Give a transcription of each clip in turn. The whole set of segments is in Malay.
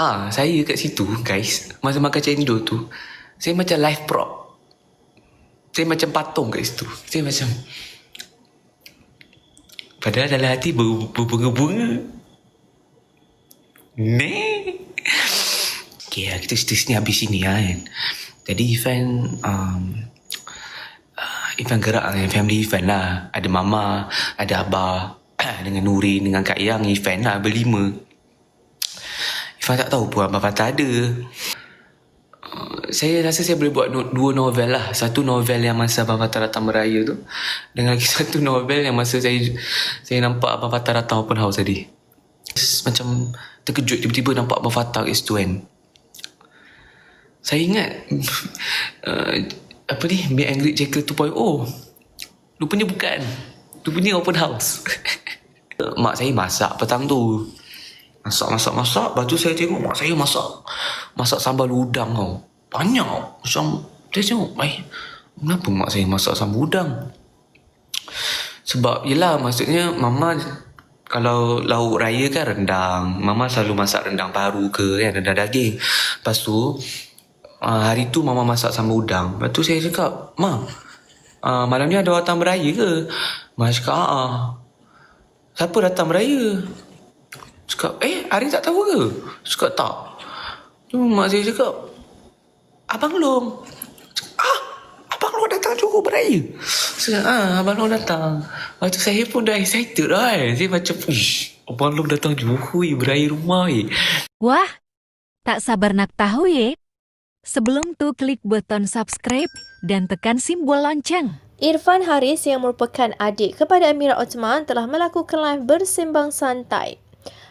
Ah, saya kat situ guys, masa makan cendol tu, saya macam live prop. Saya macam patung kat situ. Saya macam Padahal dalam hati ber- berbunga-bunga. Ne. Okay, kita cerita sini habis sini lah kan. Jadi event um, uh, event gerak lah, family event lah. Ada mama, ada abah, dengan Nurin, dengan Kak Yang event lah berlima. Ifan tak tahu pun Abang Fatah ada. Saya rasa saya boleh buat no, dua novel lah. Satu novel yang masa Abang Fatah datang meraya tu. Dengan lagi satu novel yang masa saya saya nampak Abang Fatah datang open house tadi. Macam terkejut tiba-tiba nampak Abang Fatah kat situ kan. Saya ingat uh, apa ni Meet and Greet Jacker 2.0 Rupanya bukan Rupanya open house Mak saya masak petang tu Masak, masak, masak. Lepas tu saya tengok mak saya masak. Masak sambal udang tau. Banyak. Macam, saya tengok, eh, kenapa mak saya masak sambal udang? Sebab, yelah, maksudnya mama kalau lauk raya kan rendang. Mama selalu masak rendang paru ke, kan, rendang daging. Lepas tu, uh, hari tu mama masak sambal udang. Lepas tu saya cakap, Ma, uh, malam ni ada datang beraya ke? Mak cakap, ah. Siapa datang beraya? Cakap, eh Ari tak tahu ke? Cakap tak. Tu mak saya cakap, Abang Long. Ah, Abang Long datang Johor beraya. Saya cakap, ah, Abang Long datang. Lepas tu saya pun dah excited lah kan. Saya macam, Uish, Abang Long datang Johor eh, beraya rumah eh. Wah, tak sabar nak tahu ya? Sebelum tu klik button subscribe dan tekan simbol lonceng. Irfan Haris yang merupakan adik kepada Amira Osman telah melakukan live bersembang santai.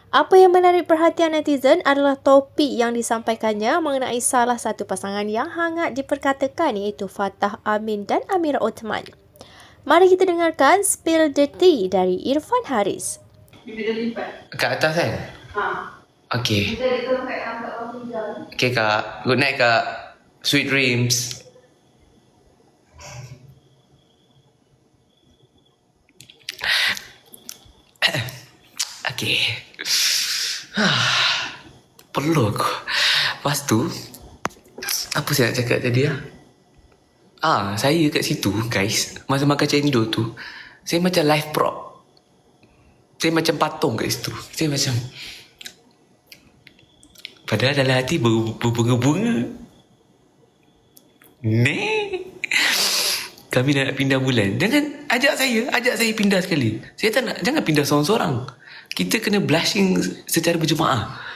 Apa yang menarik perhatian netizen adalah topik yang disampaikannya mengenai salah satu pasangan yang hangat diperkatakan iaitu Fatah Amin dan Amira Othman. Mari kita dengarkan spill the tea dari Irfan Haris. Kat atas kan? Ha. Okay. Okay kak. Good night kak. Sweet dreams. Okay. Perlu aku. Lepas tu, apa saya nak cakap tadi lah? Ah, saya kat situ guys, masa makan cendol tu, saya macam live prop. Saya macam patung kat situ. Saya macam Padahal dalam hati ber- berbunga-bunga. Ne. Kami dah nak pindah bulan. Jangan ajak saya, ajak saya pindah sekali. Saya tak nak, jangan pindah seorang-seorang. Kita kena blushing secara berjemaah.